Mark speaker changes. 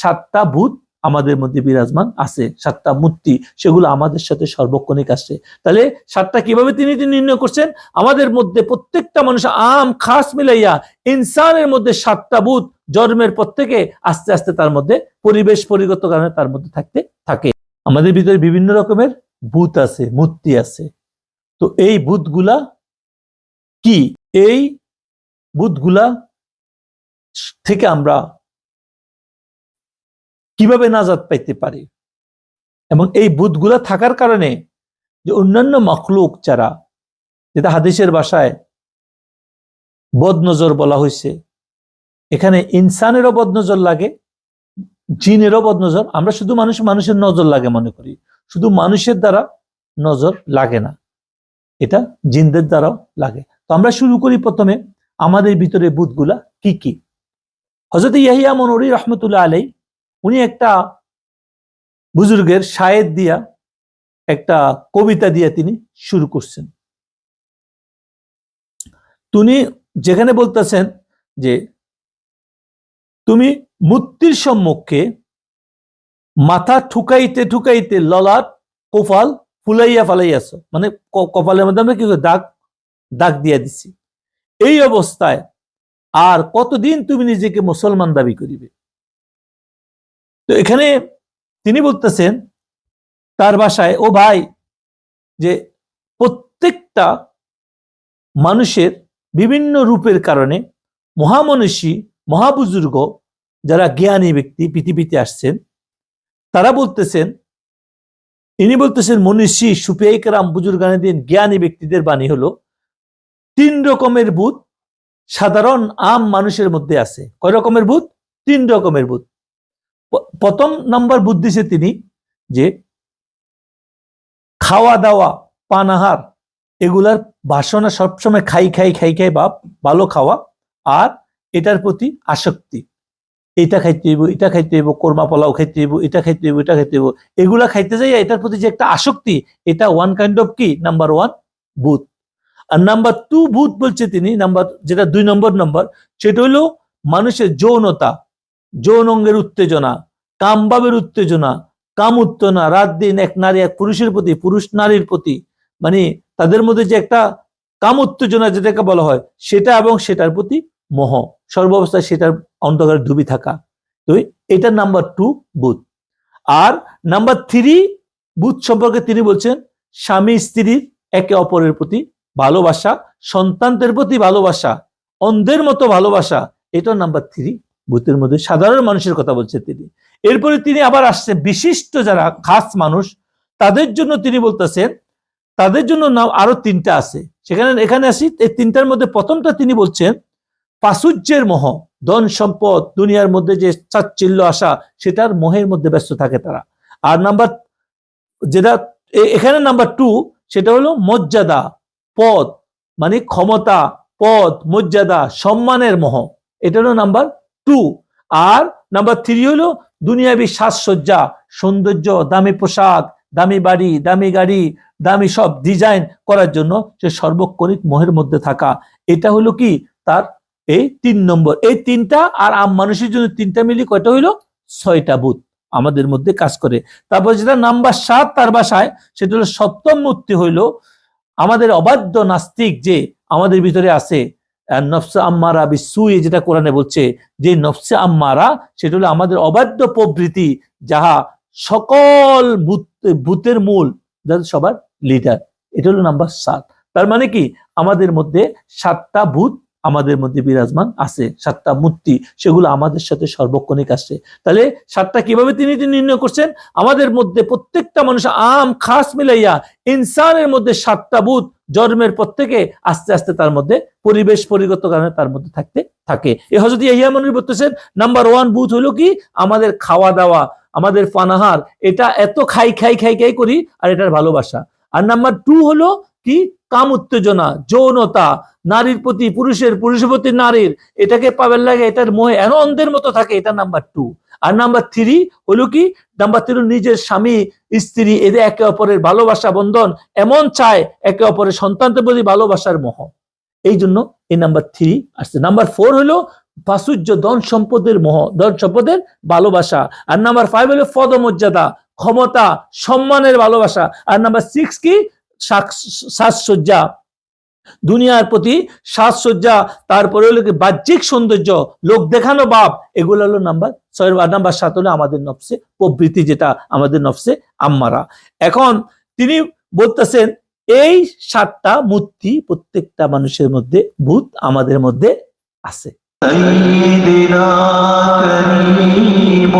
Speaker 1: সাতটা ভূত আমাদের মধ্যে বিরাজমান আছে, সাতটা মূর্তি, সেগুলো আমাদের সাথে সর্বক্ষণিক আসছে তাহলে সাতটা কীভাবে তিনি নির্ণয় করছেন? আমাদের মধ্যে প্রত্যেকটা মানুষ আম, খাস মিলাইয়া ইনসানের মধ্যে সাতটা ভূত জন্মের পর থেকে আস্তে আস্তে তার মধ্যে পরিবেশ পরিগত কারণে তার মধ্যে থাকতে থাকে। আমাদের ভিতরে বিভিন্ন রকমের ভূত আছে, মূর্তি আছে। তো এই ভূতগুলা কি? এই ভূতগুলা থেকে আমরা কীভাবে নাজাদ পাইতে পারি? এবং এই বুধগুলা থাকার কারণে যে অন্যান্য মখলুক যারা, যেটা হাদিসের ভাষায় বদনজর বলা হয়েছে এখানে ইনসানেরও বদনজর লাগে, জিনেরও বদনজর। আমরা শুধু মানুষ, মানুষের নজর লাগে মনে করি। শুধু মানুষের দ্বারা নজর লাগে না, এটা জিনদের দ্বারাও লাগে। তো আমরা শুরু করি প্রথমে আমাদের ভিতরে বুধগুলা কি কি? হজরত ইয়াহিয়া মনোরি রহমতুল্লাহ আলাই উনি একটা বুজুর্গের শায়েদ দিয়া একটা কবিতা দিয়া তিনি শুরু করছেন। তিনি যেখানে বলতেছেন যে, তুমি মূর্তির সম্মুখে মাথা ঠুকাইতে ঠুকাইতে ললাট কোফাল ফুলাইয়া ফালাইয়াছ। মানে কপালের মধ্যে আমরা কি? দাগ দাগ দিয়া দিছি। এই অবস্থায় আর কতদিন তুমি নিজেকে মুসলমান দাবি করিবে? তো এখানে তিনি বলতেছেন, তার ভাষায় ও ভাই, যে প্রত্যেকটা মানুষের বিভিন্ন রূপের কারণে মহামনীষী, মহাবুজুর্গ যারা জ্ঞানী ব্যক্তি পৃথিবীতে আসছেন, তারা বলতেছেন ইনি বলতেছেন, মনীষী সুপিয়াইকারাম বুজুর্গানের দিন জ্ঞানী ব্যক্তিদের বাণী হলো, তিন রকমের বুধ সাধারণ আম মানুষের মধ্যে আছে। কয় রকমের ভূত? তিন রকমের প- প্রথম নাম্বার বুদ্ধি দিছে তিনি যে খাওয়া দাওয়া পানাহার এগুলার বাসনা সবসময় খাই খাই খাই খাই বাপ ভালো খাওয়া আর এটার প্রতি আসক্তি। এটা খাইতে হইব, এটা খাইতে হইব, কোরমা পোলাও খাইতে হইব, এটা খাইতে হইব, এটা খাইতে হইব, এগুলা খাইতে যাই এটার প্রতি যে একটা আসক্তি, এটা ওয়ান কাইন্ড অফ কি? নাম্বার ওয়ান ভূত। আর নাম্বার টু ভূত বলছে তিনি নাম্বার যেটা দুই নম্বর নম্বর সেটা হলো মানুষের যৌনতা। যৌন অঙ্গের উত্তেজনা কামভাবের উত্তেজনা কাম উত্তেজনা রাত দিন এক নারী এক পুরুষের প্রতি, পুরুষ নারীর প্রতি মানে তাদের মধ্যে যে একটা কাম উত্তেজনা যেটাকে বলা হয়, সেটা এবং সেটার প্রতি মোহ। সর্বাবস্থায় সেটার অন্ধকারে ডুবি থাকা। তো এটা নাম্বার টু বুথ আর নাম্বার থ্রি বুথ সম্পর্কে তিনি বলছেন, স্বামী স্ত্রীর একে অপরের প্রতি ভালোবাসা, সন্তানদের প্রতি ভালোবাসা, অন্ধের মতো ভালোবাসা, এটা নাম্বার থ্রি ভূতের মধ্যে সাধারণ মানুষের কথা বলছেন তিনি। এরপরে তিনি আবার আসছে, বিশিষ্ট যারা খাস মানুষ, তাদের জন্য তিনি বলতেছেন, তাদের জন্য নাম আরও তিনটা আছে। সেখানে, এখানে আসি, এই তিনটার মধ্যে প্রথমটা তিনি বলছেন প্রাচুর্যের মোহ, ধন সম্পদ, দুনিয়ার মধ্যে যে চাচ্ছিল্য আসা সেটার মোহের মধ্যে ব্যস্ত থাকে তারা। আর নাম্বার, যেটা এখানে নাম্বার টু, সেটা হলো মর্যাদা, পদ মানে ক্ষমতা, পদ, মর্যাদা, সম্মানের মোহ। এটা হলো নাম্বার টু আর নাম্বার থ্রি হলো দুনিয়াবী সাজসজ্জা, সৌন্দর্য, দামি পোশাক, দামি বাড়ি, দামি গাড়ি, দামি সব ডিজাইন করার জন্য সে সর্বক্ষণিক মোহের মধ্যে থাকা। এটা হলো কি? তার এই তিন নম্বর। এই তিনটা আর আম মানুষের জন্য তিনটা মিলি কয়টা হইল? ছয়টা বুথ আমাদের মধ্যে কাজ করে। তারপর যেটা নাম্বার সাত তার বাসায়, সেটা হলো সপ্তম মূর্তি হইল আমাদের অবাধ্য নাস্তিক যে আমাদের ভিতরে আছে নফসে আম্মারা বিসুই, যেটা কোরআনে বলছে, যে নফসে আম্মারা, সেটা হলো আমাদের অবাধ্য প্রবৃতি যাহা সকল ভূত, ভূতের মূল, যাদের সবার লিডার এটা হলো নাম্বার সাত। তার মানে কি? আমাদের মধ্যে সাতটা ভূত আমাদের মধ্যে বিরাজমান আছে। সাতটা মূর্তি, সেগুলো আমাদের সাথে সর্বক্ষণিক আসছে তাহলে সাতটা কীভাবে তিনি নির্ণয় করছেন? আমাদের মধ্যে প্রত্যেকটা মানুষ আম, খাস মিলাইয়া ইনসানের মধ্যে সাতটা ভূত জন্মের পর থেকে আস্তে আস্তে তার মধ্যে পরিবেশ পরিগত কারণে তার মধ্যে থাকতে থাকে। এ হজরত মনির বলতেছেন নাম্বার ওয়ান বুথ হলো কি? আমাদের খাওয়া দাওয়া, আমাদের পানাহার এটা এত খাই খাই খাই খাই করি আর এটার ভালোবাসা। আর নাম্বার টু হলো কি? কাম উত্তেজনা, যৌনতা, নারীর প্রতি, পুরুষের পুরুষের প্রতি নারীর, এটাকে পাবেন লাগে, এটার মোহে এন অন্ধের মতো থাকে, এটা নাম্বার টু আর নাম্বার থ্রি হলো কি? নাম্বার থ্রি নিজের স্বামী, স্ত্রী, এদের একে অপরের ভালোবাসা, বন্ধন, এমন চায়, একে অপরের সন্তানদের প্রতি ভালোবাসার মোহ। এই জন্য এই নাম্বার থ্রি আসছে। নাম্বার ফোর হলো প্রাচুর্য, ধন সম্পদের মোহ, ধন সম্পদের ভালোবাসা। আর নাম্বার ফাইভ হলো পদমর্যাদা, ক্ষমতা, সম্মানের ভালোবাসা। আর নাম্বার সিক্স কি? সাজসজ্জা। দুনিয়ার প্রতি সাজসজ্জা, তারপরে হলো বাহ্যিক সৌন্দর্য, লোক দেখানো বাপ এগুলো হলো নাম্বার ছয় নাম্বার সাত হলো আমাদের নফসে প্রবৃতি যেটা আমাদের নফসে আম্মারা। এখন তিনি বলতেছেন, এই সাতটা মূর্তি প্রত্যেকটা মানুষের মধ্যে ভূত আমাদের মধ্যে আছে।
Speaker 2: সৈদিনা করিম